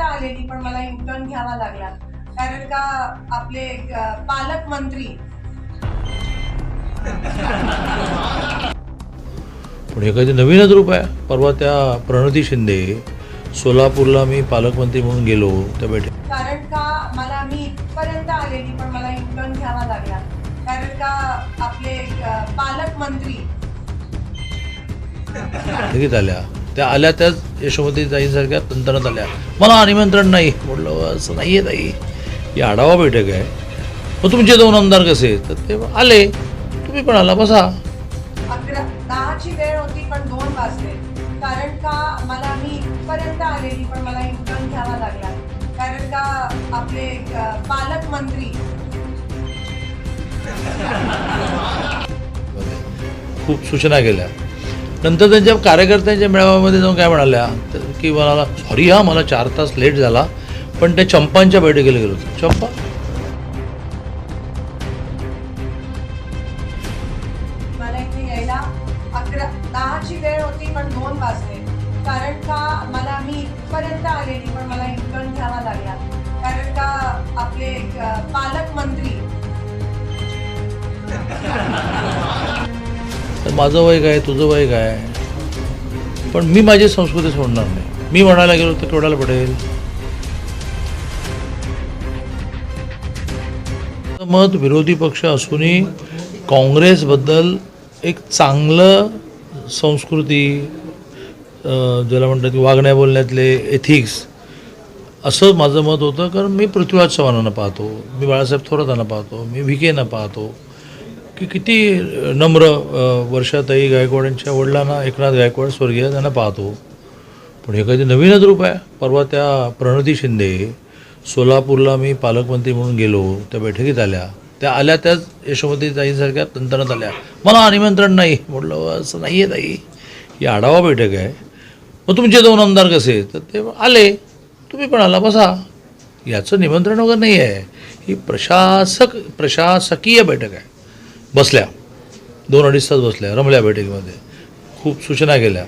आलेली पण मला युटर्न घ्यावा लागला. कारण का आपले पालकमंत्री पण हे काही नवीनच रूप आहे. परवा त्या प्रणती शिंदे सोलापूरला मी पालकमंत्री म्हणून गेलो त्या बैठक कारण का मला मी इथपर्यंत आलेली पण मला युटर्न घ्यावा लागला. कारण का आपले पालकमंत्री आल्या. त्या आल्या त्याच यशोमती ताईंसारख्या तंत्रणात आल्या. मला निमंत्रण नाही. म्हटलं असं नाही आहे ताई. ही आढावा बैठक आहे. मग तुमचे दोन आमदार कसे? तर ते आले. तुम्ही पण आला बसा. अकरा दहाची वेळ होती पण दोन वाजले. कारण का मला मी इथपर्यंत आलेली पण मला युटर्न घ्यावा लागला. कारण का आपले पालकमंत्री खूप सूचना केल्या. नंतर त्यांच्या कार्यकर्त्यांच्या मेळाव्यामध्ये जाऊन काय म्हणाल्या? की मला सॉरी हा मला चार तास लेट झाला. पण त्या चंपांच्या बैठकीला गेलो होतो. चंपा? मला इथे यायला अकरा दहाची वेळ होती पण दोन वाजले. कारण का मला मी इथपर्यंत आलेली तर माझं वय काय तुझं वय काय? पण मी माझी संस्कृती सोडणार नाही. मी म्हणायला गेलो तर केवढ्याला पडेल? मत विरोधी पक्ष असूनही काँग्रेसबद्दल एक चांगलं संस्कृती ज्याला म्हणतात की वागण्या बोलण्यातले एथिक्स असं माझं मत होतं. कारण मी पृथ्वीराज चव्हाणांना पाहतो. मी बाळासाहेब थोरातांना पाहतो. मी व्हिकेंना पाहतो. की किती नम्र अ, वर्षाताई गायकवाडांच्या वडिलांना एकनाथ गायकवाड स्वर्गीय त्यांना पाहतो. पण हे काही नवीनच रूप आहे. परवा त्या प्रणती शिंदे सोलापूरला मी पालकमंत्री म्हणून गेलो त्या बैठकीत आल्या. त्या आल्या त्याच यशोमती ताईंसारख्या तंत्रणात आल्या. मला निमंत्रण नाही. म्हटलं असं नाही आहे ताई. ही आढावा बैठक आहे. मग तुमचे दोन आमदार कसे? तर ते आले. तुम्ही पण आला बसा. याचं निमंत्रण वगैरे नाही आहे ही प्रशासक प्रशासकीय बैठक आहे. बसल्या. दोन अडीच तास बसल्या रमल्या बैठकीमध्ये. खूप सूचना केल्या.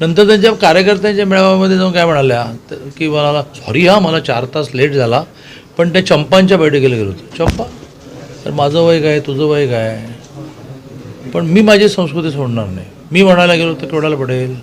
नंतर त्यांच्या कार्यकर्त्यांच्या मेळाव्यामध्ये जाऊन काय म्हणाल्या तर की मला सॉरी हा मला चार तास लेट झाला पण त्या चंपांच्या बैठकीला गेलो होतो. चंपा? तर माझं वय काय? तुझं वय काय? पण मी माझी संस्कृती सोडणार नाही. मी म्हणायला गेलो तर केवढ्याला पडेल?